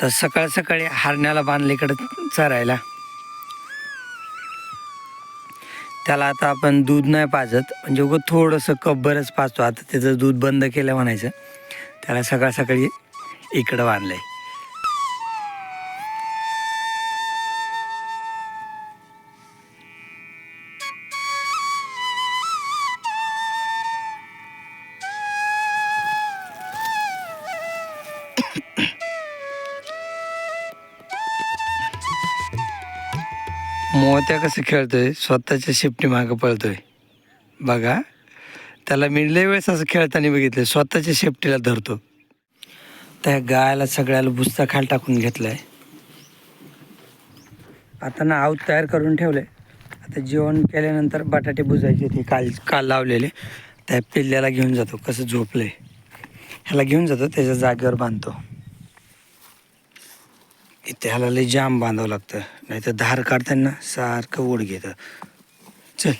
तर सकाळ सकाळी हरण्याला बांधले इकडं चरायला. त्याला आता आपण दूध नाही पाजत म्हणजे उगं थोडंसं कब्बरच पाजतो. आता त्याचं दूध बंद केलं म्हणायचं. त्याला सकाळ सकाळी इकडं बांधलंय. मोत्या कसं खेळतोय? स्वतःच्या शेपटी मागं पळतोय. बघा. त्याला मी लय वेळेस असं खेळताना बघितलं स्वतःच्या शेपटीला धरतो. त्या गायला सगळ्याला बुस्ता खाल टाकून घेतलाय. आता ना आऊत तयार करून ठेवलंय. आता जेवण केल्यानंतर बटाटे बुजायचे ते काल काल लावलेले. त्या पिल्ल्याला घेऊन जातो. कसं झोपलंय. ह्याला घेऊन जातो. त्याच्या जागेवर बांधतो. इथे ह्याला लय जाम बांधावं लागतं. नाही तर धार काढताना सारखं ओढ घेतं चल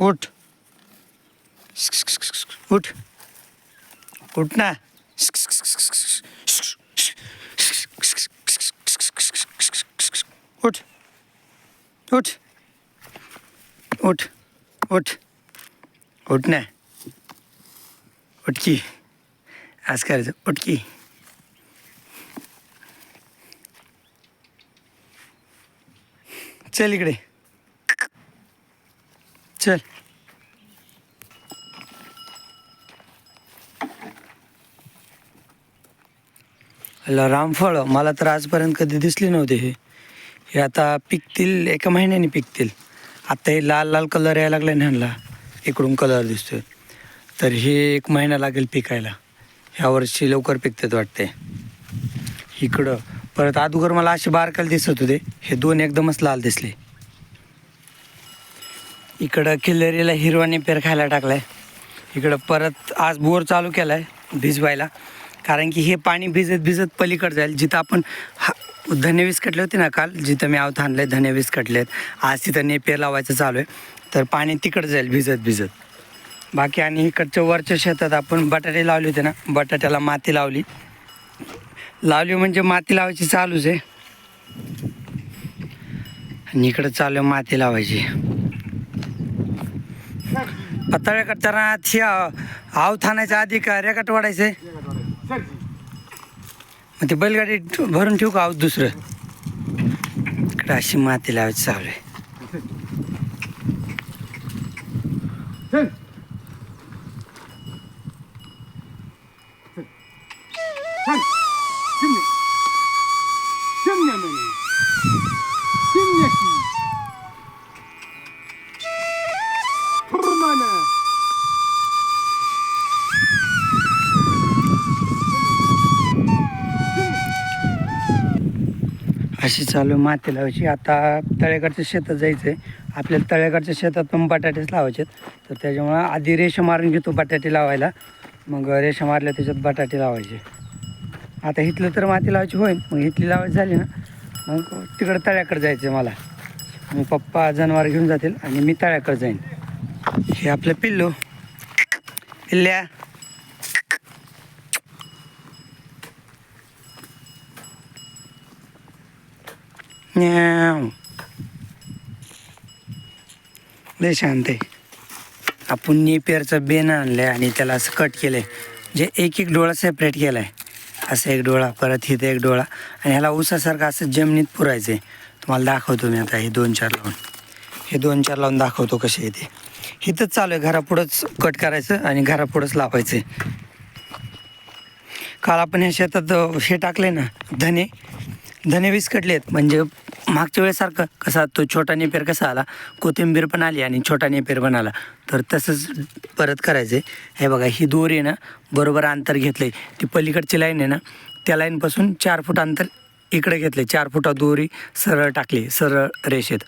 उठ. उठ. उठ ना. उठ. उठ. उठ. उठ. उठ ना. उठकी आज करायचं उठकी चल इकडे. चल. हॅलो रामफळ मला तर आजपर्यंत कधी दिसले नव्हते हे. हे आता पिकतील एका महिन्याने पिकतील. आता हे लाल लाल कलर यायला लागला ना ह्यांना. इकडून कलर दिसतोय. तर हे एक महिना लागेल पिकायला. ह्या वर्षी लवकर पिकतात वाटते इकडं. परत अगोदर मला असे बारकाल दिसत होते. हे दोन एकदमच लाल दिसले. इकडं किल्लरीला हिरवा पेर खायला टाकलाय. इकडं परत आज बोर चालू केलाय भिजवायला. कारण की हे पाणी भिजत भिजत पलीकडे जाईल. जिथं आपण हा धने विस्कटले होते ना काल जिथं मी आवत आहे धने विस्कटलेत. आज तिथं नेपेर लावायचं चालू आहे. तर पाणी तिकडं जाईल भिजत भिजत. बाकी आणि इकडच्या वरच्या शेतात आपण बटाटे लावले होते ना बटाट्याला माती लावली. लावली म्हणजे माती लावायची चालूच आहे. आणि इकडं चालू आहे माती लावायची. पताळ्या करताना ती आव थानायच्या आधी का रेकट वाढायचे मग ते बैलगाडी भरून ठेवू का आव दुसरं? इकडं अशी माती लावायची चालू आहे. अशी चालू आहे माती लावायची. आता तळ्याकडच्या शेतात जायचं आहे आपल्याला तळ्याकडच्या शेतात पण बटाटेच लावायचे तर त्याच्यामुळं आधी रेषा मारून घेतो बटाटे लावायला. मग रेषा मारल्या त्याच्यात बटाटे लावायचे. आता इथलं तर माती लावायची होईल मग इथली लावायची झाली ना. मग तिकडं तळ्याकडे जायचं आहे मला. मग पप्पा जनावर घेऊन जातील आणि मी तळ्याकडे जाईन. हे आपलं पिल्लू. पिल्ल्या. म्याव. लय शांत आहे. आपण नेपियरचं बेन आणलं आहे आणि त्याला असं कट केलं आहे जे एक एक डोळा सेपरेट केला आहे असं एक डोळा परत इथं एक डोळा. आणि ह्याला उसासारखं असं जमिनीत पुरायचं आहे तुम्हाला दाखवतो मी आता हे दोन चार लावून. हे दोन चार लावून दाखवतो कसे येते इथंच चालू आहे. घरापुढंच कट करायचं आणि घरापुढंच लावायचं आहे काल आपण ह्या शेतात हे टाकले ना धने. धने विस्कटलेत. म्हणजे मागच्या वेळेसारखं कसा तो छोटा नेपेर कसा आला कोथिंबीर पण आली आणि छोटा नेपेर पण आला. तर तसंच परत करायचं आहे हे बघा ही दोरी आहे ना बरोबर अंतर घेतलं आहे ती पलीकडची लाईन आहे ना त्या लाईनपासून चार फूट अंतर इकडे घेतले चार फुटा दोरी सरळ टाकली सरळ रेषेत.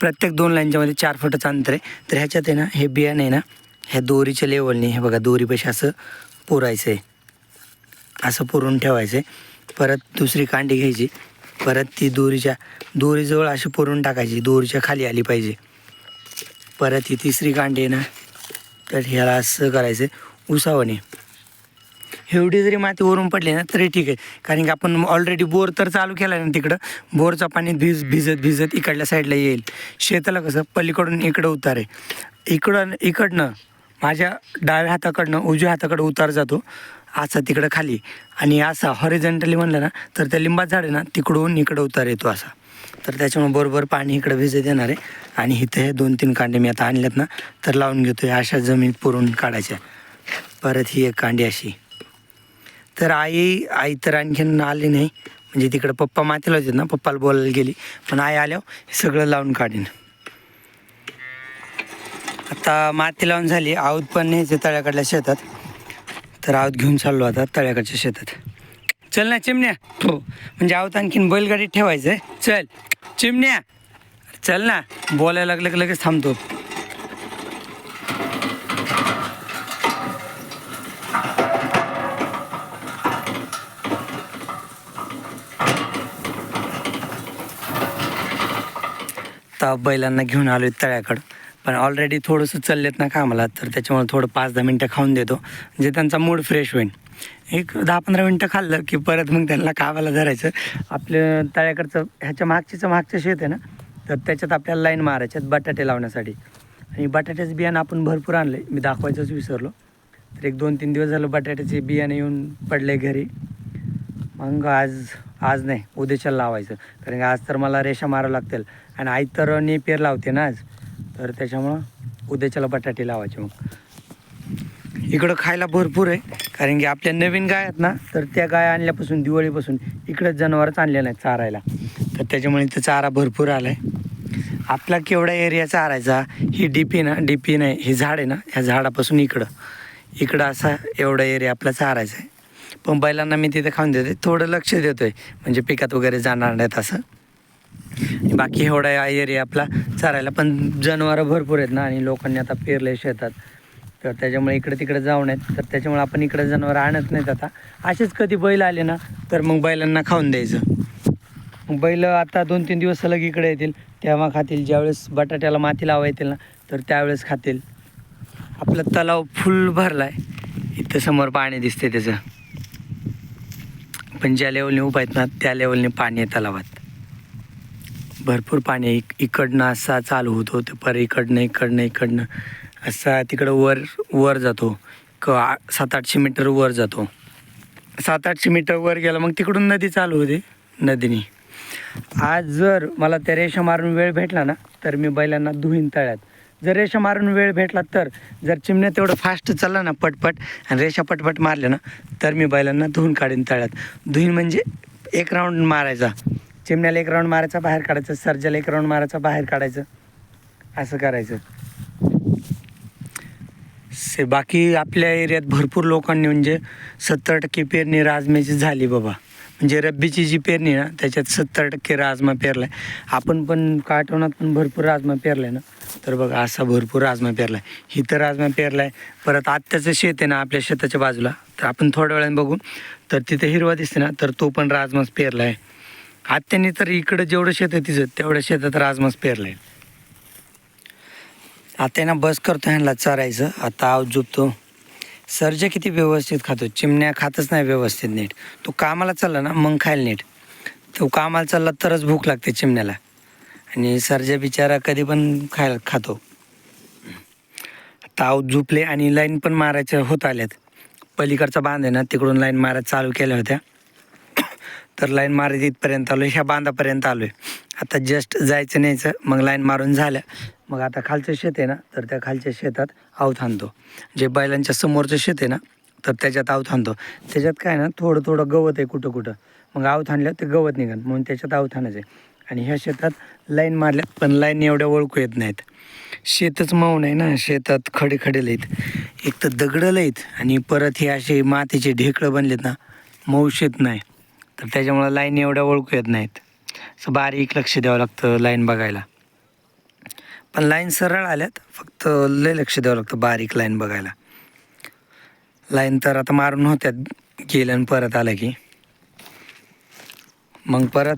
प्रत्येक दोन लाईनच्यामध्ये चार फुटाचं अंतर आहे. तर ह्याच्यात आहे ना हे बियाणं आहे ना ह्या दोरीच्या लेवलने हे बघा दोरीपाशी असं पुरायचं आहे असं पुरून ठेवायचं आहे परत दुसरी कांडी घ्यायची. परत ती दोरीच्या दोरीजवळ अशी पुरून टाकायची दोरीच्या खाली आली पाहिजे. परत ही तिसरी कांडी आहे ना तर ह्याला असं करायचं उसावणे. एवढी जरी माती वरून पडली ना तरी ठीक आहे. कारण की आपण ऑलरेडी बोर तर चालू केला आहे ना तिकडं बोरचं पाणी भिज भिजत भिजत इकडल्या साईडला येईल. शेताला कसं पलीकडून इकडं उतार आहे. इकडं इकडनं माझ्या डाव्या हाताकडनं उजव्या हाताकडं उतार जातो. असा तिकडं खाली. आणि असा हॉरिझेंटली म्हणलं ना तर त्या लिंबात झाड आहे ना तिकडून इकडं उतार येतो असा. तर त्याच्यामुळे बरोबर पाणी इकडं भिजत येणार आहे. आणि इथं हे दोन तीन कांडे मी आता आणल्यात ना तर लावून घेतो आहे अशा जमीन पुरून काढायच्या. परत ही एक कांडी अशी. तर आई आई तर आणखीन आली नाही. म्हणजे तिकडं पप्पा मातीला होते ना पप्पाला बोलायला गेली. पण आई आल्यावर हे सगळं लावून काढीन. आता माती लावून झाली. आऊत पण न्यायचे तळ्याकडल्या शेतात. तर आऊत घेऊन चाललो आता तळ्याकडच्या शेतात. चल ना चिमण्या. हो म्हणजे आऊत आणखीन बैलगाडीत ठेवायचं आहे चल चिमण्या. चल ना बोलायला लागलं की लगेच थांबतो. तर बैलांना घेऊन आलो तळ्याकडं. पण ऑलरेडी थोडंसं चाललेत ना कामाला तर त्याच्यामुळे थोडं पाच दहा मिनटं खाऊन देतो. म्हणजे त्यांचा मूड फ्रेश होईल एक दहा पंधरा मिनटं खाल्लं की परत मग त्यांना कामाला धरायचं. आपलं तळ्याकडचं ह्याच्या मागचीचं मागचं शेत आहे ना तर त्याच्यात आपल्याला लाईन मारायच्यात बटाटे लावण्यासाठी. आणि बटाट्याचं बियाणं आपण भरपूर आणलं आहे मी दाखवायचंच विसरलो. तर एक दोन तीन दिवस झालं बटाट्याचे बियाणे येऊन पडले घरी. मग आज आज नाही उद्याच्या लावायचं. कारण की आज तर मला रेषा मारावं लागतील. आणि आई तर नेपेर लावते ना आज. तर त्याच्यामुळं उद्याच्याला बटाटे लावायचे मग. इकडं खायला भरपूर आहे कारण की आपल्या नवीन गाय आहेत ना तर त्या गाय आणल्यापासून दिवाळीपासून इकडंच जनावरच आणले नाहीत चारायला. तर त्याच्यामुळे इथं चारा भरपूर आला आहे आपला केवढा एरिया चारायचा ही डीपी ना डीपी नाही हे झाड आहे ना ह्या झाडापासून इकडं. इकडं असा एवढा एरिया आपला चारायचा आहे. पण बैलांना मी तिथे खाऊन देते थोडं लक्ष देतोय म्हणजे पिकात वगैरे जाणार नाहीत असं. बाकी एवढा एरिया आपला चारायला. पण जनावरं भरपूर आहेत ना आणि लोकांनी आता पेरले शेतात. तर त्याच्यामुळे इकडे तिकडे जाऊ नयेत तर त्याच्यामुळे आपण इकडे जनावरं आणत नाहीत आता. असेच कधी बैल आले ना तर मग बैलांना खाऊन द्यायचं. मग बैल आता दोन तीन दिवस सलग इकडे येतील तेव्हा खातील. ज्यावेळेस बटाट्याला माती लावा येतील ना तर त्यावेळेस खातील. आपला तलाव फुल भरला आहे इथं समोर पाणी दिसते त्याचं. पण ज्या लेवलने उभा आहेत ना त्या लेवलने पाणी आहे तलावात. भरपूर पाणी इक इकडनं असा चालू होतो तर पर इकडनं इकडनं इकडनं. असा तिकडं वर वर जातो. क सात आठशे मीटर वर जातो. सात आठशे मीटर वर गेला मग तिकडून नदी चालू होते नदीने. आज जर मला त्या रेषा मारून वेळ भेटला ना तर मी बैलांना धुईन तळ्यात. जर रेषा मारून वेळ भेटला तर जर चिमण्या तेवढं फास्ट चालला ना पटपट आणि रेषा पटपट मारल्या ना तर मी बैलांना धुवून काढीन तळ्यात. धुईन म्हणजे एक राऊंड मारायचा. चिमण्याला एक राऊंड मारायचा बाहेर काढायचं. सर्जाला एक राऊंड मारायचा बाहेर काढायचं. असं करायचं. से बाकी आपल्या एरियात भरपूर लोकांनी म्हणजे सत्तर टक्के पेरणी राजम्याची झाली बाबा. म्हणजे रब्बीची जी पेरणी ना त्याच्यात सत्तर टक्के राजमा पेरला आहे आपण पण काटवणात पण भरपूर राजमा पेरला आहे ना. तर बघा असा भरपूर राजमा पेरला आहे इथं राजमा पेरला आहे परत आत्याचं शेत आहे ना आपल्या शेताच्या बाजूला. तर आपण थोड्या वेळाने बघू. तर तिथे हिरवा दिसते ना तर तो पण राजमाच पेरला आहे आत्याने तर इकडं जेवढं शेत आहे तिचं तेवढ्या शेतात राजमास पेरलं आता आहे ना बस करतो ह्यांना चरायचं. आता आव झोपतो. सर्ज किती व्यवस्थित खातो. चिमण्या खातच नाही व्यवस्थित नीट. तो कामाला चालला ना मग खायला नीट. तो कामाला चालला तरच भूक लागते चिमण्याला. आणि सर्जा बिचारा कधी पण खायला खातो. ताव झुपले आणि लाईन पण मारायच्या होत आल्यात. पलीकडचा बांध आहे ना तिकडून लाईन मारायला चालू केल्या होत्या. तर लाईन मारत इथपर्यंत आलो ह्या बांधापर्यंत आलो आहे आता जस्ट जायचं न्यायचं मग लाईन मारून झालं मग आता खालचं शेत आहे ना तर त्या खालच्या शेतात आवत आणतो. जे बैलांच्या समोरचं शेत आहे ना तर त्याच्यात आवत आणतो. त्याच्यात काय ना थोडं थोडं गवत आहे कुठं कुठं. मग आवत आणलं ते गवत निघाल म्हणून त्याच्यात आवत आणायचं आहे. आणि ह्या शेतात लाईन मारल्यात पण लाईन एवढ्या ओळखू येत नाहीत. शेतच मौन आहे ना शेतात खडे खडे लईत एक तर दगडं लईत आणि परत हे असे मातीचे ढेकळं बनलेत ना मऊ शेत नाही. तर त्याच्यामुळं लाईन एवढ्या ओळखू येत नाहीत. असं बारीक लक्ष द्यावं लागतं लाईन बघायला. पण लाईन सरळ आल्यात फक्त लय लक्ष द्यावं लागतं बारीक लाईन बघायला. लाईन तर आता मारून होत्यात गेल्यानं परत आलं की. मग परत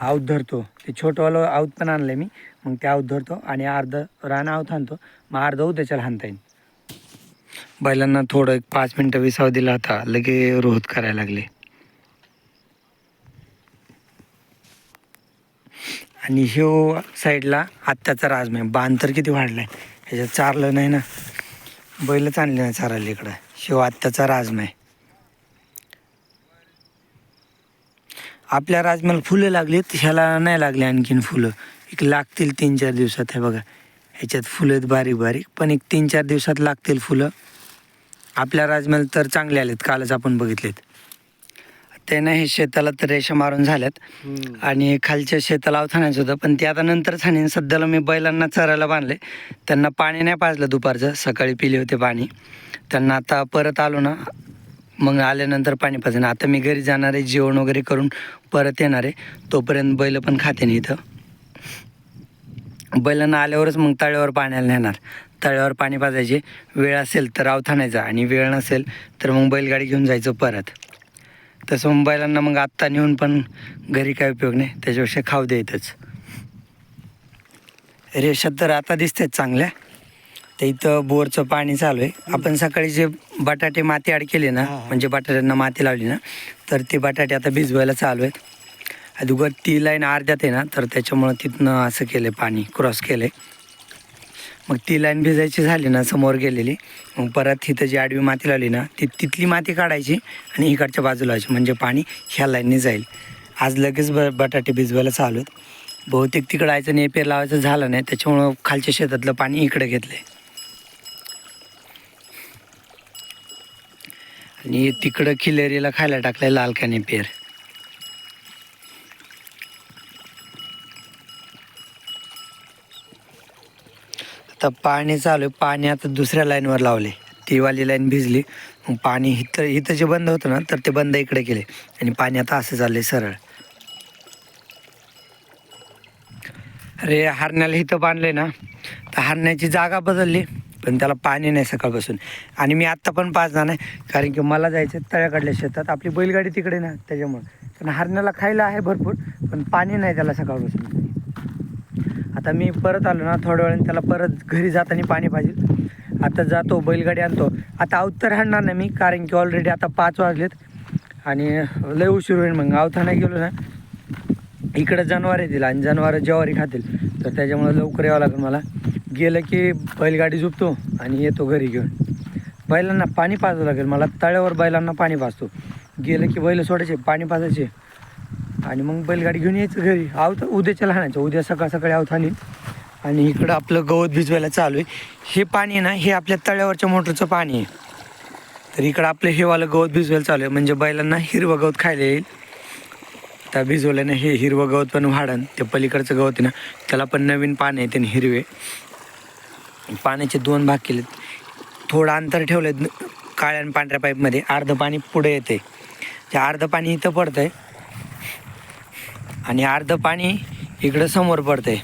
आऊत धरतो. ते छोटंवालं आऊत पण आणलं मी. मग ते आऊत धरतो आणि अर्ध रान आऊत आणतो मग अर्ध उद्याच्याला हाणता येईल. बैलांना थोडं एक पाच मिनटं विसाव दिला होता. लगे रोहत करायला लागले. आणि ह्यो साईडला आत्ताचा राजमे बांध तर किती वाढलाय. ह्याच्यात चारलं नाही ना. बैलच आणले नाही चारायला इकडं. शिव आत्ताचा राजमय. आपल्या राजमाला फुलं लागलीत ह्याला नाही लागले आणखीन फुलं. एक लागतील तीन चार दिवसात हे बघा. ह्याच्यात फुलं आहेत बारीक बारीक पण एक तीन चार दिवसात लागतील फुलं. आपल्या राजमाला तर चांगले आलेत कालच आपण बघितलेत. ते ना हे शेताला तर रेषा मारून झाल्यात. आणि खालच्या शेताला अवथाणायचं होतं. पण ते आता नंतर छाणीन सध्याला मी बैलांना चरायला बांधले. त्यांना पाणी नाही पाजलं दुपारचं. सकाळी पिले होते पाणी. त्यांना आता परत आलो ना मग आल्यानंतर पाणी पाजणं आता मी घरी जाणार आहे. जेवण वगैरे करून परत येणार आहे. तोपर्यंत बैल पण खाते नाही इथं. बैलांना आल्यावरच मग तळ्यावर पाण्याला नेणार. तळ्यावर पाणी पाजायचे. वेळ असेल तर अवथाणायचा. आणि वेळ नसेल तर मग बैलगाडी घेऊन जायचं परत. तसं बैलांना मग आत्ता नेऊन पण घरी काय उपयोग नाही. त्याच्यापेक्षा खाऊ द्यायचंच रेषा तर आता दिसतात चांगल्या. ते इथं बोरचं पाणी चालू आहे. आपण सकाळी जे बटाटे माती आड केले ना म्हणजे बटाट्यांना माती लावली ना तर ते बटाटे आता भिजवायला चालू आहेत. अगोदर ती लाईन अर्ध्यात आहे ना तर त्याच्यामुळं तिथनं असं केलं पाणी क्रॉस केलं मग ती लाईन भिजायची झाली ना समोर गेलेली. मग परत तिथं जी आडवी माती लावली ना ती तिथली माती काढायची आणि इकडच्या बाजूला व्हायची म्हणजे पाणी ह्या लाईनने जाईल. आज लगेच ब बटाटे भिजवायला चालू आहेत. बहुतेक तिकडं आयचं नेपेर लावायचं झालं नाही त्याच्यामुळं खालच्या शेतातलं पाणी इकडे घेतलं आहे आणि तिकडं खिलेरीला खायला टाकलंय लाल का नेपेर आता पाणी चालू आहे. पाणी आता दुसऱ्या लाईनवर लावले. ती वाली लाईन भिजली. मग पाणी इथं इथं जे बंद होतं ना तर ते बंद इकडे केले. आणि पाणी आता असं चाललंय सरळ. अरे हरण्याला इथं बांधले ना. तर हरण्याची जागा बदलली. पण त्याला पाणी नाही सकाळपासून. आणि मी आत्ता पण पाजणार नाही. कारण की मला जायचं आहे तळ्याकडल्या शेतात. आपली बैलगाडी तिकडे ना त्याच्यामुळं. पण हरण्याला खायला आहे भरपूर पण पाणी नाही त्याला सकाळपासून. आता मी परत आलो ना थोड्या वेळाने त्याला परत घरी जाताना पाणी पाहिजे. आता जातो बैलगाडी आणतो. आता अवतर हाणणार नाही मी कारण की ऑलरेडी आता पाच वाजलेत. आणि लय उशीर होईल मग अवथाना गेलो ना. इकडं जनावर येतील आणि जनावरं ज्वारी खातील. तर त्याच्यामुळे लवकर यावं लागेल मला. गेलं की बैलगाडी झोपतो आणि येतो घरी घेऊन. बैलांना पाणी पाजावं लागेल. मला तळ्यावर बैलांना पाणी पाजतो. गेलं की बैल सोडायचे पाणी पाजायचे. आणि मग बैलगाडी घेऊन यायचं घरी. आवत उद्याच्या लहानाच्या उद्या सकाळ सकाळी आवतानी आणि इकडं आपलं गवत भिजवायला चालू आहे. हे पाणी आहे ना हे आपल्या तळ्यावरच्या मोटरचं पाणी आहे. तर इकडं आपलं हेवालं गवत भिजवायला चालू आहे. म्हणजे बैलांना हिरवं गवत खायला येईल. त्या भिजवल्यानं हे हिरवं गवत पण वाढन. ते पलीकडचं गवत आहे ना त्याला पण नवीन पाणी आहे त्याने हिरवे. पाण्याचे दोन भाग केलेत. थोडं अंतर ठेवलं काळ्या आणि पांढऱ्या पाईपमध्ये अर्धं पाणी पुढे येते ते अर्धं पाणी इथं पडतंय आणि अर्धं पाणी इकडं समोर पडतंय.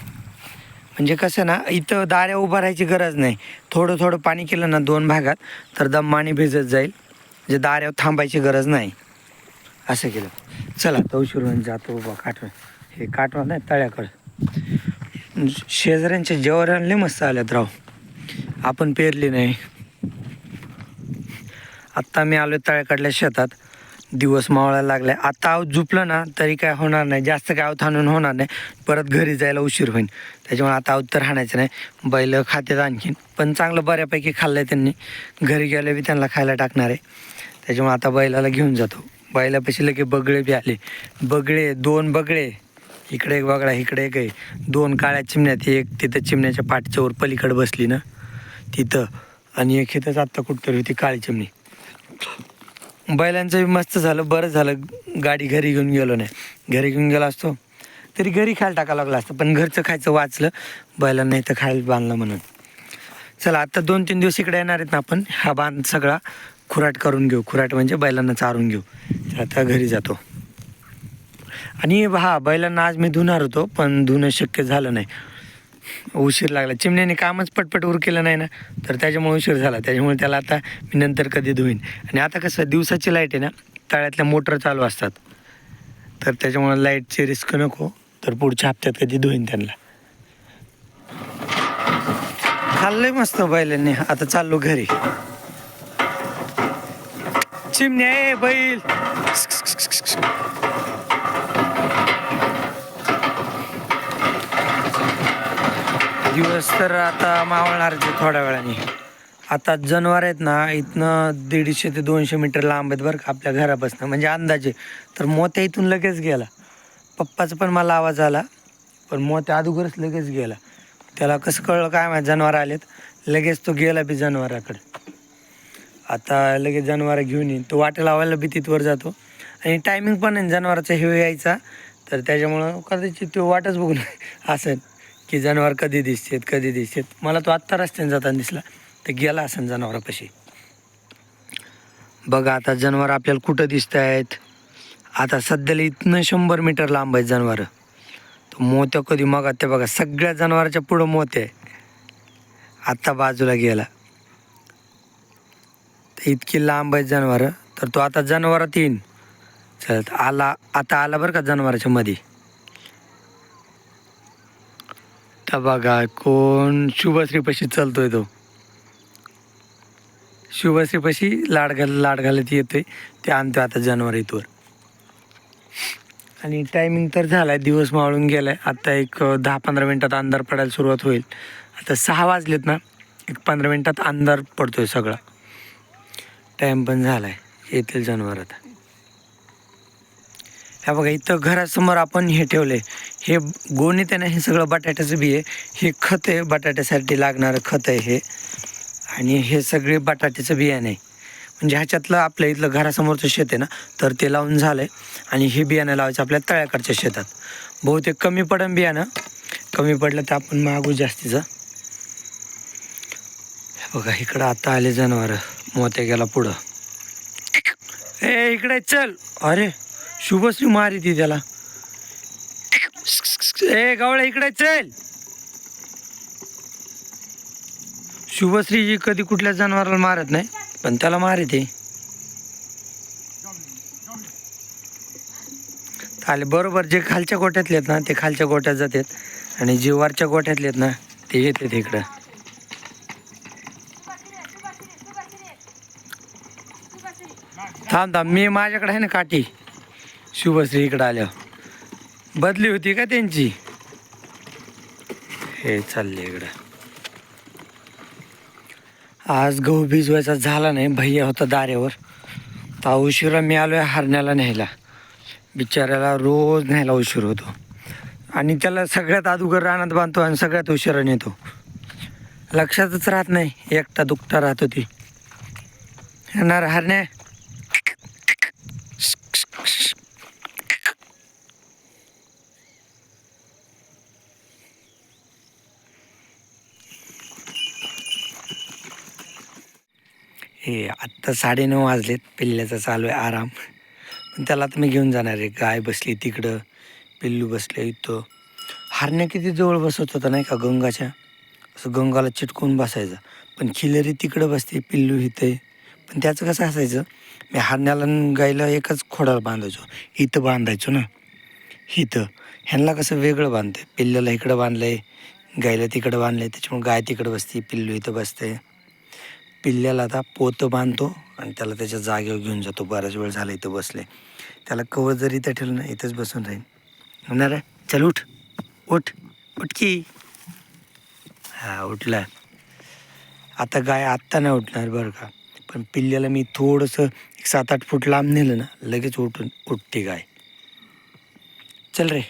म्हणजे कसं ना इथं दाऱ्या उभं राहायची गरज नाही. थोडं थोडं पाणी केलं ना दोन भागात तर दमाने भिजत जाईल. म्हणजे दाऱ्यावर थांबायची गरज नाही. असं केलं. चला तो जातो बाबा काटवा हे काटवा नाही तळ्याकडं. शेजाऱ्यांच्या जेवण मस्त आल्यात राव. आपण पेरली नाही. आत्ता मी आलो तळ्याकडल्या शेतात. दिवस मावळायला लागलाय. आता आहोत झुपलं ना तरी काय होणार नाही. जास्त काय आव हाणून होणार नाही. परत घरी जायला उशीर होईल त्याच्यामुळे आता आहोत तर हाणायचं नाही. बैल खात्यात आणखीन. पण चांगलं बऱ्यापैकी खाल्लं आहे त्यांनी. घरी गेलं बी त्यांना खायला टाकणार आहे. त्याच्यामुळे आता बैलाला घेऊन जातो. बैलापाशी लगे बगळे बी आले. बगळे दोन बगळे. इकडे एक बगळा इकडे एक आहे. दोन काळ्या चिमण्यात एक तिथं चिमण्याच्या पाठच्या वर पलीकडे बसली ना तिथं. आणि एक इथंच आत्ता कुठतरी होती काळी चिमणी. बैलांचं बी मस्त झालं बरं झालं. गाडी घरी घेऊन गेलो नाही. घरी घेऊन गेलो असतो. तरी घरी खायला टाकावं लागलं असतं पण घरचं खायचं वाचलं. बैलांना इथं खायला बांधलं म्हणून. चला आता दोन तीन दिवस इकडे येणार आहेत ना आपण. हा बांध सगळा खुराट करून घेऊ. खुराट म्हणजे बैलांना चारून घेऊ. तर आता घरी जातो. आणि हा बैलांना आज मी धुणार होतो पण धुणं शक्य झालं नाही. उशीर लागला. चिमण्याने कामच पटपट उर केलं नाही ना तर त्याच्यामुळे उशीर झाला. त्याच्यामुळे त्याला आता मी नंतर कधी धुईन. आणि आता कसं दिवसाची लाइट आहे ना तळ्यातल्या मोटर चालू असतात. तर त्याच्यामुळे लाईटची रिस्क नको तर पुढच्या हप्त्यात कधी धुईन त्यांना. खाल्लंय मस्त बैलांनी. आता चाललो घरी. चिमण्या ए बैल. दिवस तर आता मावळणारच आहे थोड्या वेळाने. आता जनावर आहेत ना इथनं दीडशे ते दोनशे मीटर लांब आहेत बरं का आपल्या घरापासून. म्हणजे अंदाजे. तर मोत्या इथून लगेच गेला. पप्पाचा पण मला आवाज आला पण मोत्या अगोदरच लगेच गेला. त्याला कसं कळलं काय माहिती जनावर आलेत. लगेच तो गेला बी जनावराकडे. आता लगेच जनावर घेऊन येईन. तो वाटे लावायला बी तिथवर जातो. आणि टायमिंग पण आहे जनावराचा हे यायचा तर त्याच्यामुळं कदाचित तो वाटच बघून असेल. की जनावर कधी दिसतेत कधी दिसतेत. मला तो आत्ता रस्त्याने जाताना दिसला. तर गेला असेल जनावरापाशी. बघा आता जनावर आपल्याला कुठं दिसत आहेत आता सध्याला इथनं शंभर मीटर लांब आहेत जनावरं. तो मोत्या कधी मग ते बघा. सगळ्या जनावराच्या पुढं मोत्या आहे आत्ता बाजूला गेला. तर इतकी लांब आहेत जनावरं. तर तो आता जनावरात येईन. चल आला आता आला बरं का जनावराच्या मध्ये आता बघा कोण शुभश्रीपाशी चालतोय तो. शुभश्रीपाशी लाड घाल लाड घालत येतोय. ते आणतोय आता जनावर इथवर आणि टायमिंग तर झालाय दिवस मावळून गेलाय. आता एक दहा पंधरा मिनिटात अंधार पडायला सुरुवात होईल. आता सहा वाजलेत ना एक पंधरा मिनिटात अंधार पडतोय सगळा. टाईम पण झालाय येतील जनावर आता. ह्या बघा इथं घरासमोर आपण हे ठेवले हे गोणीत आहे ना हे सगळं बटाट्याचं बी आहे. हे खत आहे बटाट्यासाठी लागणारं खत आहे हे. आणि हे सगळे बटाट्याचं बियाणं आहे. म्हणजे ह्याच्यातलं आपल्या इथलं घरासमोरचं शेत आहे ना तर ते लावून झालं आहे आणि हे बियाणं लावायचं आपल्या तळ्याकडच्या शेतात. बहुतेक कमी पडन बियाणं. कमी पडलं तर आपण मागू जास्तीचं. हे बघा इकडं आता आले जनावर. मोत्या गेला पुढं. ए इकडे चल. अरे शुभश्री मारी ती त्याला. ए गवळा इकडे चल. शुभश्री कधी कुठल्या जनावराला मारत नाही पण त्याला मारिते. आले बरोबर जे खालच्या गोट्यातले आहेत ना ते खालच्या गोट्यात जातात. आणि जे वरच्या गोट्यातले आहेत ना ते येतात इकडं. थांब थांब मी माझ्याकडे आहे ना काठी. शुभश्री इकडं आलं बदली होती का त्यांची? हे चालले इकडं. आज गहू भिजवायचा झाला नाही भैया होता दाऱ्यावर तर उशिरा मी आलोय हरण्याला न्यायला. बिचाऱ्याला रोज न्यायला उशीर होतो. आणि त्याला सगळ्यात अगोदर रानात बांधतो आणि सगळ्यात उशिरा नेतो. लक्षातच राहत नाही एकटा दुखता राहत होती येणार हरण्या? हे आत्ता साडेनऊ वाजलेत. पिल्ल्याचा चालू आहे आराम. पण त्याला आता मी घेऊन जाणार आहे. गाय बसली तिकडं. पिल्लू बसले इथं. हरण्या किती जवळ बसत होता नाही का गंगाच्या? असं गंगाला चिटकून बसायचं. पण खिलरी तिकडं बसते पिल्लू इथे. पण त्याचं कसं असायचं? मी हरण्याला गायला एकच खोडाला बांधायचो. इथं बांधायचो ना. इथं. ह्यांना कसं वेगळं बांधतं पिल्ल्याला इकडं बांधलं आहे गायला तिकडं बांधलं आहे त्याच्यामुळे गाय तिकडं बसते पिल्लू इथं बसते. पिल्ल्याला आता पोतं बांधतो आणि त्याला त्याच्या जागेवर घेऊन जातो. बराच वेळ झाला इथं बसले. त्याला कवर जर इथं ठेवलं ना इथंच बसून राहील म्हणणार आहे, चल उठ उठ उठ की. हा उठला. आता गाय आत्ता नाही उठणार बरं का. पण पिल्ल्याला मी थोडंसं एक सात आठ फूट लांब नेलं ना लगेच उठून उठते गाय. चल रे.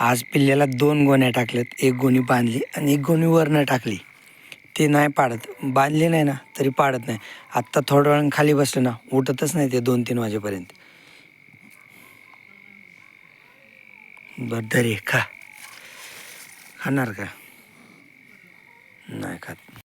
आज पिल्ल्याला दोन गोण्या टाकल्यात. एक गोणी बांधली आणि एक गोणी वरनं टाकली. ते नाही पाडत. बांधले नाही ना तरी पाडत नाही. आत्ता थोड्या वेळानं खाली बसले ना उठतच नाही ते दोन तीन वाजेपर्यंत. बरं दरे खा. खाणार का? नाही खात.